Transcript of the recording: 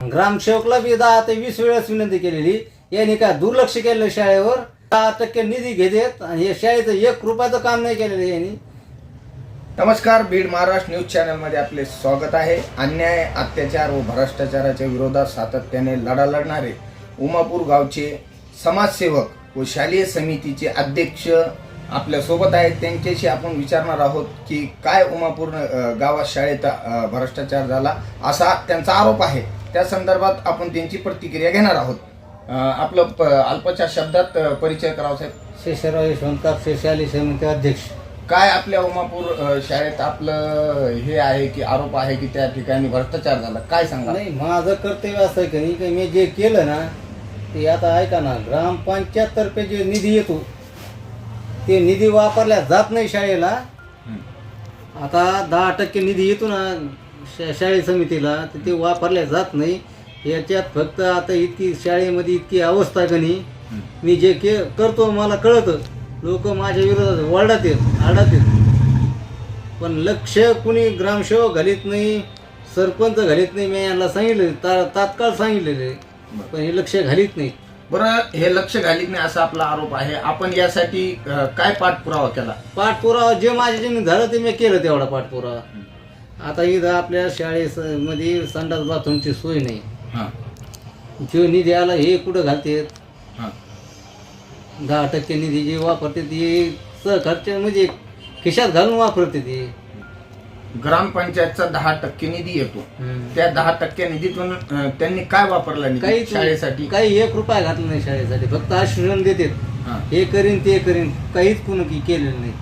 ग्रामसेवकला बी दहा ते वीस वेळेस विनंती केलेली. यांनी काय दुर्लक्ष केलं शाळेवर? दहा टक्के निधी घेतात आणि हे शाळेचं एक रुपयाचं काम नाही केलेलं यांनी. नमस्कार बीड महाराष्ट्र न्यूज चॅनलमध्ये आपले स्वागत आहे. अन्याय अत्याचार व भ्रष्टाचाराच्या विरोधात सातत्याने लढा लढणारे उमापूर गावचे समाजसेवक व शालेय समितीचे अध्यक्ष आपल्यासोबत आहेत. त्यांच्याशी आपण विचारणार आहोत की काय उमापूर गावात शाळेत भ्रष्टाचार झाला असा त्यांचा आरोप आहे. त्या संदर्भात आपण त्यांची प्रतिक्रिया घेणार आहोत. आपलं अल्पच्या शब्दात परिचय करावा साहेब. शेषराव यशवंत कापसे शालेय समिती अध्यक्ष. काय आपल्या उमापूर शाळेत आपलं हे आहे की आरोप आहे की त्या ठिकाणी भ्रष्टाचार झाला? काय सांगा नाही माझं कर्तव्य असं आहे की नाही की मी जे केलं ना ते आता ऐका ना ग्रामपंचायत तर्फे जे निधी येतो ते निधी वापरल्या जात नाही शाळेला. आता दहा टक्के निधी येतो ना शा- शाळे समितीला तर ते वापरल्या जात नाही. याच्यात फक्त आता इतकी शाळेमध्ये इतकी अवस्था गणी मी जे के करतो मला कळतं. लोक माझ्या विरोधात वरडात येत आडात येत. पण लक्ष कुणी ग्रामसेवक घालीत नाही सरपंच घालीत नाही मी यांना सांगितलं ता तात्काळ सांगितलेले पण हे लक्ष घालीत नाही. बरं हे लक्ष घालीत नाही असा आपला आरोप आहे. आपण यासाठी काय पाठपुरावा केला? पाठपुरावा जे माझ्याच्याने झालं ते मी केलं तेवढा पाठपुरावा. आता इथं आपल्या शाळेमध्ये संडास बाथरूमची सोय नाही. हा, जो निधी आला हे कुठं घालते? हा. दहा टक्के निधी जे वापरते ते सहखर्च म्हणजे खिशात घालून वापरते ते. ग्रामपंचायतचा दहा टक्के निधी येतो. हम्म. त्या दहा टक्के निधीतून अ, त्यांनी काय वापरला निधी काही शाळेसाठी? काही एक रुपया घातला नाही शाळेसाठी. फक्त आश्वासन देतात हा. हे करीन ते करीन. काहीच कुणी केलेलं नाही.